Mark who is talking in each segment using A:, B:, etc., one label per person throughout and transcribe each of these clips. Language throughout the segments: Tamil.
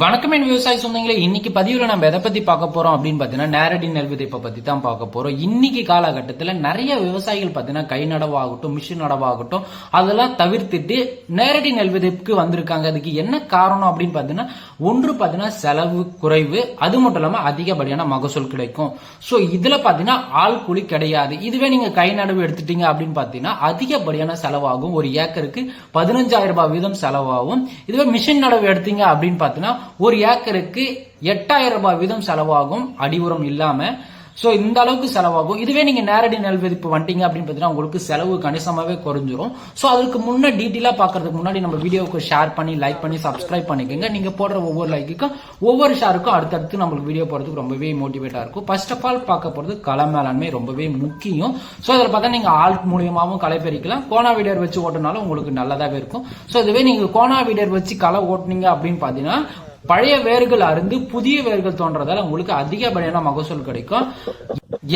A: வணக்கம் என் விவசாய சொந்தங்களே இன்னைக்கு பதிவில் நம்ம எதை பத்தி பார்க்க போறோம் அப்படின்னு பார்த்தீங்கன்னா நேரடி நெல் விதைப்பை பத்தி தான் பார்க்க போறோம். இன்னைக்கு காலகட்டத்தில் நிறைய விவசாயிகள் பார்த்தீங்கன்னா கை நடவாகட்டும் மிஷின் நடவாகட்டும் அதெல்லாம் தவிர்த்துட்டு நேரடி நெல் விதைப்புக்கு வந்திருக்காங்க. அதுக்கு என்ன காரணம் அப்படின்னு பார்த்தீங்கன்னா ஒன்று பார்த்தீங்கன்னா செலவு குறைவு அது மட்டும் இல்லாமல் அதிகப்படியான மகசூல் கிடைக்கும். ஸோ இதில் பார்த்தீங்கன்னா ஆள் கூலி கிடையாது. இதுவே நீங்க கை நடவு எடுத்துட்டீங்க அப்படின்னு பார்த்தீங்கன்னா அதிகப்படியான செலவாகும். ஒரு ஏக்கருக்கு பதினஞ்சாயிரம் ரூபாய் வீதம் செலவாகும். இதுவே மிஷின் நடவு எடுத்தீங்க அப்படின்னு பார்த்தீங்கன்னா ஒரு ஏக்கருக்கு எட்டாயிரம் ரூபாய் வீதம் செலவாகும். அடி உரம் இல்லாம. ஸோ இந்த அளவுக்கு செலவாகும். இதுவே நீங்க நேரடி நெல் விதிப்பு வந்துட்டீங்க அப்படின்னு பார்த்தீங்கன்னா உங்களுக்கு செலவு கணிசமாவே குறைஞ்சிரும். ஸோ அதுக்கு முன்ன டீட்டெயிலாக பார்க்கறதுக்கு முன்னாடி நம்ம வீடியோவுக்கு ஷேர் பண்ணி லைக் பண்ணி சப்ஸ்கிரைப் பண்ணிக்கோங்க. நீங்க போடுற ஒவ்வொரு லைக்குக்கும் ஒவ்வொரு ஷேருக்கும் அடுத்தடுத்து நம்மளுக்கு வீடியோ போறதுக்கு ரொம்பவே மோட்டிவேட்டாக இருக்கும். ஃபர்ஸ்ட் ஆஃப் ஆல் பார்க்க போறது களை மேலாண்மை ரொம்பவே முக்கியம். ஸோ அதில் பார்த்தா நீங்க ஆள் மூலியமாகவும் களை பெறிக்கலாம். கோனா வீடர் வச்சு ஓட்டினாலும் உங்களுக்கு நல்லதாகவே இருக்கும். ஸோ இதுவே நீங்க கோனா வீடர் வச்சு களை ஓட்டுனீங்க அப்படின்னு பார்த்தீங்கன்னா பழைய வேர்கள் அருந்து புதிய வேர்கள் தோன்றதால உங்களுக்கு அதிகப்படியான மகசூல் கிடைக்கும்.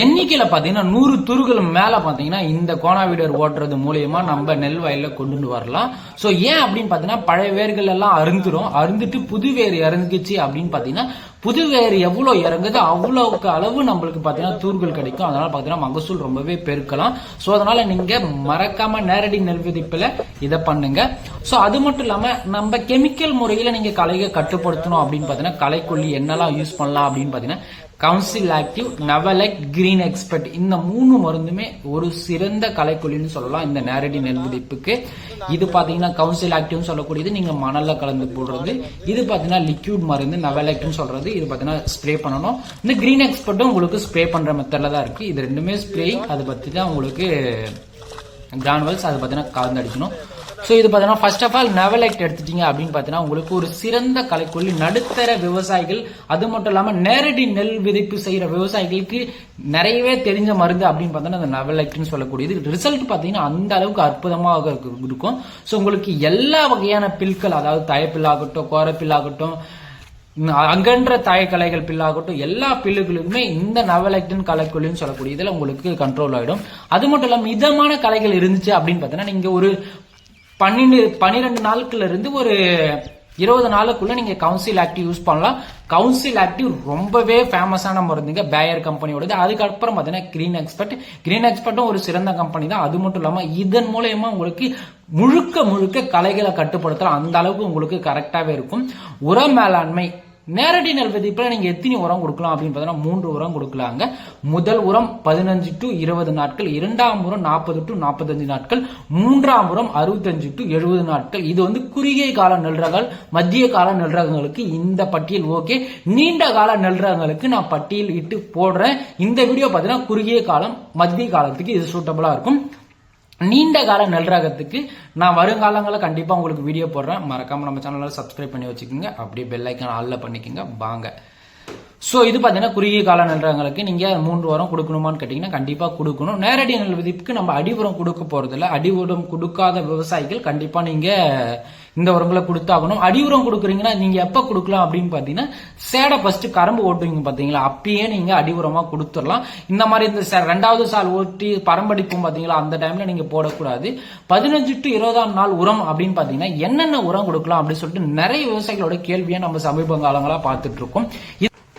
A: எண்ணிக்கையில பாத்தீங்கன்னா நூறு துருகள் மேல பாத்தீங்கன்னா இந்த கோணா வீடர் ஓட்டுறது மூலியமா நம்ம நெல் வயல்ல கொண்டு வரலாம். சோ ஏன் அப்படின்னு பாத்தீங்கன்னா பழைய வேர்கள் எல்லாம் அருந்துரும். அருந்துட்டு புது வேர் இறங்குச்சு அப்படின்னு பாத்தீங்கன்னா புது வேர் எவ்வளவு இறங்குது அவ்வளவுக்கு அளவு நம்மளுக்கு பாத்தீங்கன்னா தூர்கள் கிடைக்கும். அதனால பாத்தீங்கன்னா மகசூல் ரொம்பவே பெருக்கலாம். சோ அதனால நீங்க மறக்காம நேரடி நெல் விதிப்புல இதை பண்ணுங்க. சோ அது மட்டும் இல்லாம நம்ம கெமிக்கல் முறையில நீங்க களையை கட்டுப்படுத்தணும் அப்படின்னு பாத்தீங்கன்னா களைக்கொல்லி என்னெல்லாம் யூஸ் பண்ணலாம் அப்படின்னு பாத்தீங்கன்னா கவுன்சில் ஆக்டிவ் நவலக் கிரீன் எக்ஸ்பர்ட் இந்த மூணு மருந்துமே ஒரு சிறந்த கலைக்குழின்னு சொல்லலாம் இந்த நேரடி நெல் விதிப்புக்கு இது பாத்தீங்கன்னா கவுன்சில் ஆக்டிவ்னு சொல்லக்கூடியது. நீங்க மணல்ல கலந்து போடுறது. இது பாத்தீங்கன்னா லிக்யூட் மருந்து நவலெக்ட்னு சொல்றது. இது பாத்தீங்கன்னா ஸ்ப்ரே பண்ணணும். இந்த கிரீன் எக்ஸ்பர்ட்டும் உங்களுக்கு ஸ்ப்ரே பண்ற மெத்தட்ல தான் இருக்கு. இது ரெண்டுமே ஸ்ப்ரே அதை பத்தி தான் உங்களுக்கு கிரானுவல்ஸ் அதை பார்த்தீங்கன்னா கலந்து அடிக்கணும். ஸோ இது பார்த்தீங்கன்னா ஃபர்ஸ்ட் ஆஃப் ஆல் நெவலைட் எடுத்துட்டீங்க அப்படின்னு பார்த்தீங்கன்னா உங்களுக்கு ஒரு சிறந்த கலைக்கொல்லி நடுத்தர விவசாயிகள் அது மட்டும் இல்லாமல் நேரடி நெல் விதைப்பு செய்கிற விவசாயிகளுக்கு நிறையவே தெரிஞ்ச மருந்து அப்படின்னு பார்த்தோன்னா அந்த நெவலைட்னு சொல்லக்கூடியது. ரிசல்ட் பார்த்தீங்கன்னா அந்த அளவுக்கு அற்புதமாக இருக்கும். ஸோ உங்களுக்கு எல்லா வகையான பில்கள் அதாவது தயப்பில் ஆகட்டும் கோரப்பில் ஆகட்டும் அங்கன்ற தாயக்கலைகள் பில்லாகட்டும் எல்லா பில்லுகளுக்குமே இந்த நவலெக்டன் கலைக்கொல்லின்னு சொல்லக்கூடிய இதில் உங்களுக்கு கண்ட்ரோல் ஆகிடும் அது மட்டும் இல்லாமல் மிதமான கலைகள் இருந்துச்சு அப்படின்னு பார்த்தீங்கன்னா நீங்கள் ஒரு பன்னெண்டு பன்னிரெண்டு நாட்கள்ல இருந்து ஒரு இருபது நாளுக்குள்ள நீங்க கவுன்சில் ஆக்டிவ் யூஸ் பண்ணலாம். கவுன்சில் ஆக்டிவ் ரொம்பவே ஃபேமஸான மருந்துங்க பேயர் கம்பெனியோடது அதுக்கப்புறம் பார்த்தீங்கன்னா கிரீன் எக்ஸ்பர்ட் கிரீன் எக்ஸ்பர்ட்டும் ஒரு சிறந்த கம்பெனி தான். அது மட்டும் இல்லாம இதன் மூலயமா உங்களுக்கு முழுக்க முழுக்க கலைகளை கட்டுப்படுத்தலாம். அந்த அளவுக்கு உங்களுக்கு கரெக்டாவே இருக்கும். உர மேலாண்மை நேரடி நெல் விதைப்பில் நீங்கள் எத்தனை உரம் கொடுக்கலாம் அப்படின்னு பார்த்தீங்கன்னா மூன்று உரம் கொடுக்கலாங்க. முதல் உரம் பதினஞ்சு டு இருபது நாட்கள் இரண்டாம் உரம் நாற்பது டு நாற்பத்தஞ்சு நாட்கள் மூன்றாம் உரம் அறுபத்தஞ்சு டு எழுபது நாட்கள். இது வந்து குறுகிய கால நெல் ரகங்கள் மத்திய கால நெல் ரகங்களுக்கு இந்த பட்டியல் ஓகே. நீண்ட கால நெல் ரகங்களுக்கு நான் பட்டியல் இட்டு போடுறேன். இந்த வீடியோ பார்த்தீங்கன்னா குறுகிய காலம் மத்திய காலத்துக்கு இது சூட்டபிளாக இருக்கும். நீண்ட கால நெல் ரகத்துக்கு நான் வருங்காலங்களில் கண்டிப்பாக உங்களுக்கு வீடியோ போடுறேன். மறக்காமல் நம்ம சேனலில் சப்ஸ்கிரைப் பண்ணி வச்சுக்கோங்க. அப்படியே பெல் ஐக்கான் பண்ணிக்கோங்க. வாங்க. ஸோ இது பார்த்தீங்கன்னா குறுகிய கால நெல்றங்களுக்கு நீங்கள் மூன்று வாரம் கொடுக்கணுமான்னு கேட்டிங்கன்னா கண்டிப்பாக கொடுக்கணும். நேரடி நெல் விதிப்புக்கு நம்ம அடி உரம் கொடுக்க போகிறதில்ல அடி உரம் கொடுக்காத விவசாயிகள் கண்டிப்பாக நீங்கள் இந்த உரங்களை கொடுத்தாகணும் அடி உரம் கொடுக்குறீங்கன்னா நீங்கள் எப்போ கொடுக்கலாம் அப்படின்னு பார்த்தீங்கன்னா சேடை ஃபர்ஸ்ட் கரும்பு ஓட்டுவீங்க பார்த்தீங்களா அப்பயே நீங்கள் அடி உரமா கொடுத்துடலாம். இந்த மாதிரி இந்த ரெண்டாவது சால் ஓட்டி பரம்படிப்பும் பார்த்தீங்களா அந்த டைம்ல நீங்கள் போடக்கூடாது. பதினஞ்சு டு இருபதாம் நாள் உரம் அப்படின்னு பார்த்தீங்கன்னா என்னென்ன உரம் கொடுக்கலாம் அப்படின்னு சொல்லிட்டு நிறைய விவசாயிகளோட கேள்வியை நம்ம சமீப காலங்களா பார்த்துட்டு இருக்கோம்.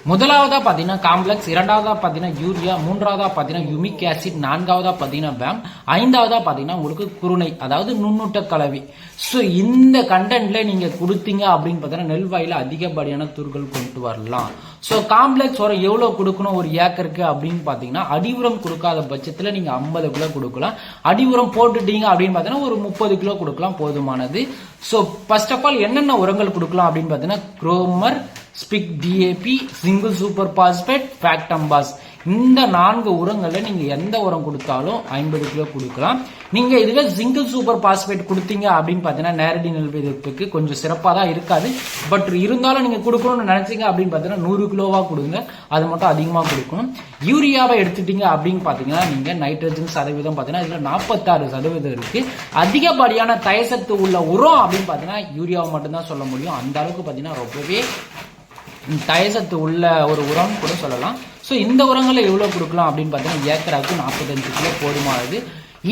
A: முதலாவதாக பார்த்தீங்கன்னா காம்ப்ளெக்ஸ் இரண்டாவதாக பார்த்தீங்கன்னா யூரியா மூன்றாவதாக பார்த்தீங்கன்னா யுமிக் ஆசிட் நான்காவதாக பார்த்தீங்கன்னா வேம் ஐந்தாவதாக பார்த்தீங்கன்னா உங்களுக்கு குருணை அதாவது நுண்ணூட்ட கலவி. ஸோ இந்த கண்டென்ட்டில் நீங்கள் கொடுத்தீங்க அப்படின்னு பார்த்தீங்கன்னா நெல் வாயில அதிகப்படியான தூர்கள் கொண்டு வரலாம். ஸோ காம்ப்ளெக்ஸ் உரம் எவ்வளோ கொடுக்கணும் ஒரு ஏக்கருக்கு அப்படின்னு பார்த்தீங்கன்னா அடி உரம் கொடுக்காத பட்சத்தில் நீங்கள் ஐம்பது கிலோ கொடுக்கலாம். அடி உரம் போட்டுட்டீங்க அப்படின்னு பார்த்தீங்கன்னா ஒரு முப்பது கிலோ கொடுக்கலாம் போதுமானது. ஸோ ஃபர்ஸ்ட் ஆஃப் ஆல் என்னென்ன உரங்கள் கொடுக்கலாம் அப்படின்னு பார்த்தீங்கன்னா Gromor SPIC DAP single super phosphate Factamfos இந்த நான்கு உரங்களில் நீங்கள் எந்த உரம் கொடுத்தாலும் ஐம்பது கிலோ கொடுக்கலாம். நீங்கள் இதுவே சிங்கிள் சூப்பர் பாஸ்பேட் கொடுத்தீங்க அப்படின்னு பார்த்தீங்கன்னா நேரடி நெல் விதைப்புக்கு கொஞ்சம் சிறப்பாக தான் இருக்காது. பட் இருந்தாலும் நீங்கள் கொடுக்கணும்னு நினச்சிங்க அப்படின்னு பார்த்தீங்கன்னா நூறு கிலோவாக கொடுங்க. அது மட்டும் அதிகமாக கொடுக்கணும். யூரியாவை எடுத்துட்டீங்க அப்படின்னு பார்த்தீங்கன்னா நீங்கள் நைட்ரஜன் சதவீதம் பார்த்தீங்கன்னா இதில் நாற்பத்தாறு சதவீதம் இருக்குது அதிகப்படியான தயசத்து உள்ள உரம் அப்படின்னு பார்த்தீங்கன்னா யூரியாவை மட்டும்தான் சொல்ல முடியும். அந்த அளவுக்கு பார்த்தீங்கன்னா ரொம்பவே தயசத்து உள்ள ஒரு உரம் கூட சொல்லலாம். ஸோ இந்த உரங்களை எவ்வளோ கொடுக்கலாம் அப்படின்னு பார்த்தீங்கன்னா ஏக்கராவுக்கு நாற்பத்தஞ்சு கிலோ போதுமானது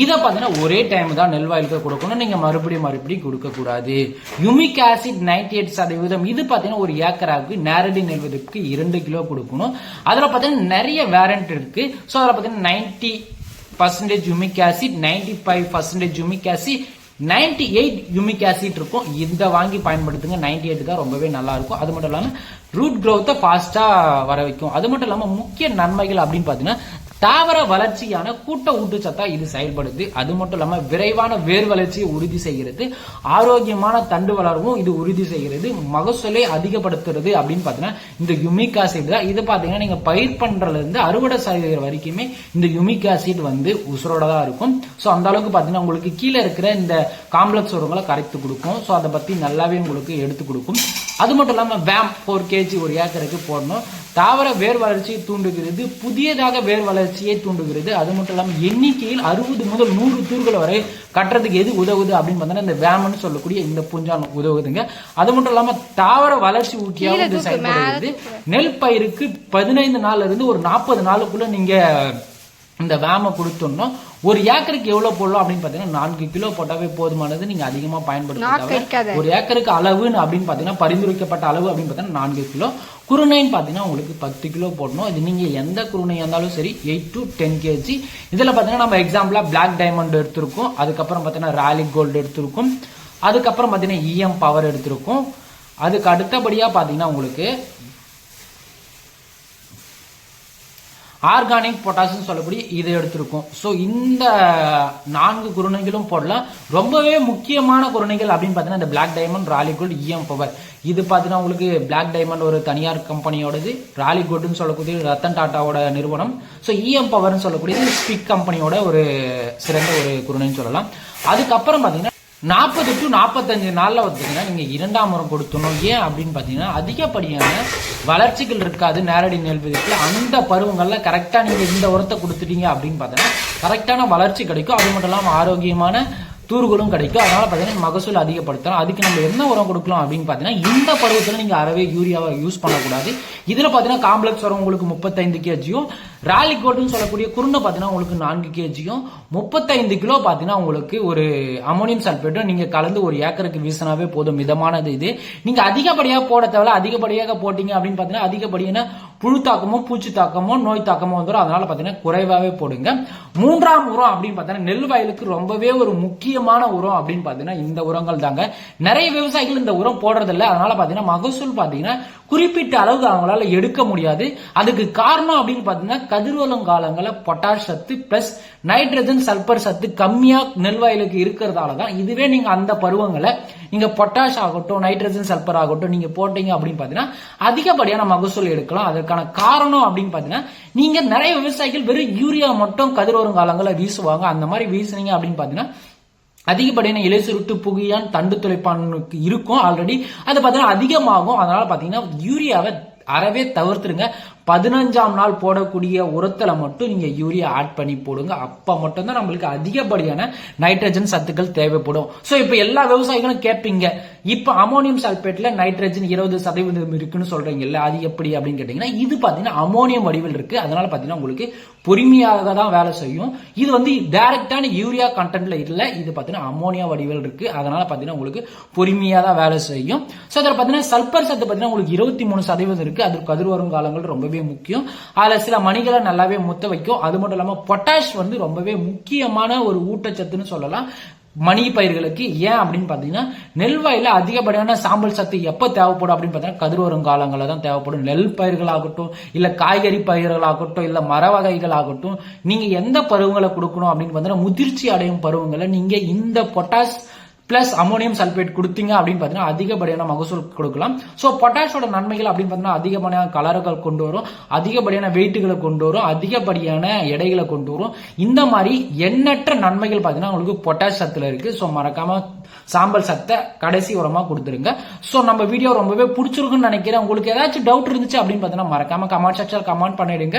A: இதை பார்த்தீங்கன்னா ஒரே டைம் தான் நெல் கொடுக்கணும். நீங்கள் மறுபடியும் மறுபடியும் கொடுக்கக்கூடாது. யுமிக் ஆசிட் நைன்டி எயிட் சதவீதம். இது பார்த்தீங்கன்னா ஒரு ஏக்கராவுக்கு நேரடி நெல்வதற்கு இரண்டு கிலோ கொடுக்கணும். அதில் பார்த்தீங்கன்னா நிறைய வேரண்ட் இருக்கு. ஸோ அதில் பார்த்தீங்கன்னா ninety percentage humic acid ninety five percentage humic acid ninety eight humic acid இருக்கும். இதை வாங்கி பயன்படுத்துங்க. நைன்டி எயிட் தான் ரொம்பவே நல்லா இருக்கும். அது மட்டும் இல்லாமல் ரூட் க்ரோத்தை ஃபாஸ்ட்டாக வர வைக்கும். அது மட்டும் இல்லாமல் முக்கிய நன்மைகள் அப்படின்னு பார்த்தீங்கன்னா தாவர வளர்ச்சியான கூட்ட ஊட்டச்சத்தா இது செயல்படுது. அது மட்டும் இல்லாம விரைவான வேர் வளர்ச்சியை உறுதி செய்கிறது. ஆரோக்கியமான தண்டு வளர்வும் இது உறுதி செய்கிறது. மகசூலை அதிகப்படுத்துறது அப்படின்னு பாத்தீங்கன்னா இந்த யுமிக் ஆசிட் தான். இது பாத்தீங்கன்னா நீங்க பயிர் பண்றதுல இருந்து அறுவடை செய்கிற வரைக்குமே இந்த யுமிக் ஆசிட் வந்து உசுரோட தான் இருக்கும். சோ அந்த அளவுக்கு பாத்தீங்கன்னா உங்களுக்கு கீழே இருக்கிற இந்த காம்ப்ளெக்ஸ் உரங்களை கரைத்து கொடுக்கும். சோ அதை பத்தி நல்லாவே உங்களுக்கு எடுத்து கொடுக்கும். அது மட்டும் இல்லாம வேம் ஃபோர் கேஜி ஒரு ஏக்கருக்கு போடணும். தாவர வேர் வளர்ச்சியை தூண்டுகிறது. புதியதாக வேர் வளர்ச்சியை தூண்டுகிறது. அது மட்டும் இல்லாம எண்ணிக்கையில் அறுபது முதல் நூறு தூர்கள் வரை கட்டுறதுக்கு எது உதவுது அப்படின்னு பார்த்தீங்கன்னா இந்த வேம்னு சொல்லக்கூடிய இந்த புஞ்சான் உதவுதுங்க. அது மட்டும் இல்லாம தாவர வளர்ச்சி ஊக்கியாக செயல்படுகிறது. நெல் பயிருக்கு பதினைந்து நாள்ல இருந்து ஒரு நாற்பது நாளுக்குள்ள நீங்க இந்த வேம கொடுத்தோம்னா ஒரு ஏக்கருக்கு எவ்வளவு போடலாம் அப்படின்னு பாத்தீங்கன்னா நான்கு கிலோ போட்டாவே போதுமானது நீங்க அதிகமா பயன்படுத்த. ஒரு ஏக்கருக்கு அளவுன்னு அப்படின்னு பாத்தீங்கன்னா பரிந்துரைக்கப்பட்ட அளவு அப்படின்னு பார்த்தீங்கன்னா நான்கு கிலோ. குருணைன்னு பாத்தீங்கன்னா உங்களுக்கு பத்து கிலோ போடணும். இது நீங்க எந்த குருணையா இருந்தாலும் சரி எயிட் டு டென் கேஜி இதுல பாத்தீங்கன்னா நம்ம எக்ஸாம்பிளா பிளாக் டைமண்ட் எடுத்திருக்கோம். அதுக்கப்புறம் பாத்தீங்கன்னா ராலி கோல்டு எடுத்திருக்கோம். அதுக்கப்புறம் பாத்தீங்கன்னா இஎம் பவர் எடுத்திருக்கோம். அதுக்கு அடுத்தபடியா பாத்தீங்கன்னா உங்களுக்கு ஆர்கானிக் பொட்டாசியம் சொல்லக்கூடிய இதை எடுத்திருக்கோம். ஸோ இந்த நான்கு குருணைகளும் போடலாம். ரொம்பவே முக்கியமான குருணைகள் அப்படின்னு பார்த்தீங்கன்னா இந்த black diamond Rallis EM power இது பார்த்தீங்கன்னா உங்களுக்கு பிளாக் டைமண்ட் ஒரு தனியார் கம்பெனியோடது ராலி கோல்டுன்னு சொல்லக்கூடிய ரத்தன் டாட்டாவோட நிறுவனம். ஸோ இஎம் பவர்னு சொல்லக்கூடியது ஸ்பிக் கம்பெனியோட ஒரு சிறந்த ஒரு குருணைன்னு சொல்லலாம். அதுக்கப்புறம் பார்த்தீங்கன்னா நாற்பது டு நாற்பத்தஞ்சு நாளில் பார்த்தீங்கன்னா நீங்கள் இரண்டாம் முறை கொடுத்தணும் ஏன் அப்படின்னு பார்த்தீங்கன்னா அதிகப்படியான வளர்ச்சிகள் இருக்காது நேரடி நெல் விதத்துல அந்த பருவங்களில் கரெக்டாக நீங்கள் இந்த உரத்தை கொடுத்துட்டீங்க அப்படின்னு பார்த்தீங்கன்னா கரெக்டான வளர்ச்சி கிடைக்கும். அது மட்டும் இல்லாமல் ஆரோக்கியமான தூர்களும் கிடைக்கும். அதனால் பார்த்தீங்கன்னா மகசூல் அதிகப்படுத்தலாம் அதுக்கு நம்ம என்ன உரம் கொடுக்கலாம் அப்படின்னு பார்த்தீங்கன்னா இந்த பருவத்தில் நீங்கள் அறவே யூரியாவை யூஸ் பண்ணக்கூடாது. இதில் பார்த்தீங்கன்னா காம்ப்ளெக்ஸ் உரம் உங்களுக்கு முப்பத்தைந்து கேஜியும் ராலி கோட்டுன்னு சொல்லக்கூடிய குருணை பார்த்தீங்கன்னா உங்களுக்கு நான்கு கேஜியும் முப்பத்தைந்து கிலோ பார்த்தீங்கன்னா உங்களுக்கு ஒரு அமோனியம் சல்பேட்டும் நீங்கள் கலந்து ஒரு ஏக்கருக்கு வீசினாவே போதும். மிதமானது இது. நீங்கள் அதிகப்படியாக போட தேவையில்ல. அதிகப்படியாக போட்டீங்க அப்படின்னு பார்த்தீங்கன்னா அதிகப்படியான புழு தாக்கமோ பூச்சி தாக்கமோ நோய் தாக்கமோ வந்துடும். அதனால பார்த்தீங்கன்னா குறைவாகவே போடுங்க. மூன்றாம் உரம் அப்படின்னு பார்த்தீங்கன்னா நெல் வயலுக்கு ரொம்பவே ஒரு முக்கியமான உரம் அப்படின்னு பார்த்தீங்கன்னா இந்த உரங்கள் தாங்க. நிறைய விவசாயிகள் இந்த உரம் போடுறதில்ல. அதனால பார்த்தீங்கன்னா மகசூல் பார்த்தீங்கன்னா குறிப்பிட்ட அளவுக்கு அவங்களால எடுக்க முடியாது. அதுக்கு காரணம் அப்படின்னு பார்த்தீங்கன்னா கதிர்வலம் காலங்களில் பொட்டாஷ் சத்து பிளஸ் நைட்ரஜன் சல்பர் சத்து கம்மியா நெல் வயலுக்கு இருக்கிறதால தான் இதுவே நீங்க அந்த பருவங்களை நீங்க பொட்டாஷ் ஆகட்டும் நைட்ரஜன் சல்பர் ஆகட்டும் நீங்க போட்டீங்க அப்படின்னு பாத்தீங்கன்னா அதிகப்படியான மகசூல் எடுக்கலாம். அதற்கான காரணம் அப்படின்னு பாத்தீங்கன்னா நீங்க நிறைய விவசாயிகள் வெறும் யூரியா மட்டும் கதிரோரும் காலங்களில் வீசுவாங்க. அந்த மாதிரி வீசுனீங்க அப்படின்னு பாத்தீங்கன்னா அதிகப்படியான இலை சுருட்டு புகையான் தண்டு துளைப்பானுக்கு இருக்கும் ஆல்ரெடி அது பார்த்தீங்கன்னா அதிகமாகும். அதனால பார்த்தீங்கன்னா யூரியாவை அறவே தவிர்த்துருங்க. பதினஞ்சாம் நாள் போடக்கூடிய உரத்தில் மட்டும் நீங்கள் யூரியா ஆட் பண்ணி போடுங்க. அப்போ மட்டும்தான் நம்மளுக்கு அதிகப்படியான நைட்ரஜன் சத்துக்கள் தேவைப்படும். ஸோ இப்போ எல்லா விவசாயிகளும் கேட்பீங்க இப்போ அமோனியம் சல்பேட்டில் நைட்ரஜன் இருபது சதவீதம் இருக்குன்னு சொல்றீங்கல்ல அது எப்படி அப்படின்னு கேட்டிங்கன்னா இது பார்த்தீங்கன்னா அமோனியம் வடிவில் இருக்குது அதனால் பார்த்தீங்கன்னா உங்களுக்கு பொறுமையாக தான் வேலை செய்யும். இது வந்து டைரக்டான யூரியா கண்டென்ட்ல இல்லை இது பார்த்தீங்கன்னா அமோனியா வடிவில் இருக்கு. அதனால பார்த்தீங்கன்னா உங்களுக்கு பொறுமையாக தான் வேலை செய்யும். ஸோ அதில் பார்த்தீங்கன்னா சல்பர் சத்து பார்த்தீங்கன்னா உங்களுக்கு இருபத்தி மூணு சதவீதம் இருக்கு. அது கதிர் வரும் காலங்கள் ரொம்பவே முக்கியம். அதுல சில மணிகளை நல்லாவே முத்த வைக்கும். அது மட்டும் இல்லாமல் பொட்டாஷ் வந்து ரொம்பவே முக்கியமான ஒரு ஊட்டச்சத்துன்னு சொல்லலாம். மணி பயிர்களுக்கு ஏன் அப்படின்னு பார்த்தீங்கன்னா நெல் வயலில் அதிகப்படியான சாம்பல் சத்து எப்போ தேவைப்படும் அப்படின்னு பார்த்தீங்கன்னா கதிர் வரும் காலங்களில் தான் தேவைப்படும். நெல் பயிர்களாகட்டும் இல்லை காய்கறி பயிர்களாகட்டும் இல்லை மர வகைகள் ஆகட்டும் நீங்க எந்த பருவங்களை கொடுக்கணும் அப்படின்னு பார்த்தீங்கன்னா முதிர்ச்சி அடையும் பருவங்களை நீங்க இந்த பொட்டாஷ் பிளஸ் அமோனியம் சல்பேட் கொடுத்தீங்க அப்படின்னு பார்த்தீங்கன்னா அதிகப்படியான மகசூல் கொடுக்கலாம். ஸோ பொட்டாஷோட நன்மைகள் அப்படின்னு பார்த்தீங்கன்னா அதிகப்படியான கலர்கள் கொண்டு வரும். அதிகப்படியான வெயிட்டுகளை கொண்டு வரும். அதிகப்படியான எடைகளை கொண்டு வரும். இந்த மாதிரி எண்ணற்ற நன்மைகள் பார்த்தீங்கன்னா உங்களுக்கு பொட்டாஷ் சத்தில் இருக்கு. ஸோ மறக்காம சாம்பல் சத்தை கடைசி உரமாக கொடுத்துருங்க. ஸோ நம்ம வீடியோ ரொம்பவே பிடிச்சிருக்குன்னு நினைக்கிறேன். உங்களுக்கு ஏதாச்சும் டவுட் இருந்துச்சு அப்படின்னு பார்த்தீங்கன்னா மறக்காம கமெண்ட் செக்ஷன் கமெண்ட் பண்ணிடுங்க.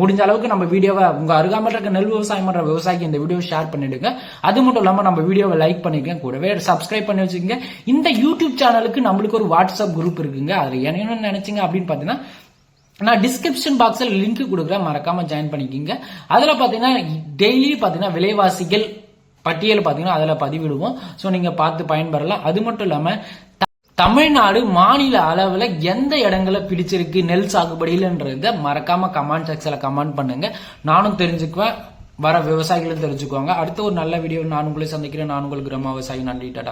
A: முடிஞ்ச அளவுக்கு நம்ம வீடியோவை உங்க அருகாமல் இருக்க நெல் விவசாயம் பண்ற விவசாயிக்கு இந்த வீடியோ ஷேர் பண்ணிடுங்க. அது மட்டும் இல்லாமல் நம்ம வீடியோவை லைக் பண்ணிக்க கூடவே சப்ஸ்கிரைப் பண்ணி வச்சுக்கோங்க. இந்த யூடியூப் சேனலுக்கு நம்மளுக்கு ஒரு வாட்ஸ்அப் குரூப் இருக்குங்க. அதில் என்ன நினைச்சிங்க அப்படின்னு பார்த்தீங்கன்னா நான் டிஸ்கிரிப்ஷன் பாக்ஸில் லிங்க் கொடுக்குறேன். மறக்காம ஜாயின் பண்ணிக்கிங்க. அதில் பார்த்தீங்கன்னா டெய்லி பார்த்தீங்கன்னா விலைவாசிகள் பட்டியல் பார்த்தீங்கன்னா அதில் பதிவிடுவோம். ஸோ நீங்கள் பார்த்து பயன்பெறலாம். அது மட்டும் இல்லாமல் த- தமிழ்நாடு மாநில அளவில் எந்த இடங்களை பிடிச்சிருக்கு நெல் சாகுபடியிலன்றத மறக்காம கமெண்ட் செக்ஷனில் கமெண்ட் பண்ணுங்க. நானும் தெரிஞ்சுக்குவேன். வர விவசாயிகளும் தெரிஞ்சுக்குவாங்க. அடுத்த ஒரு நல்ல வீடியோ நான் உங்களை சந்திக்கிறேன். நான் உங்களுக்கு கிராம விவசாயி. நன்றி டாடா.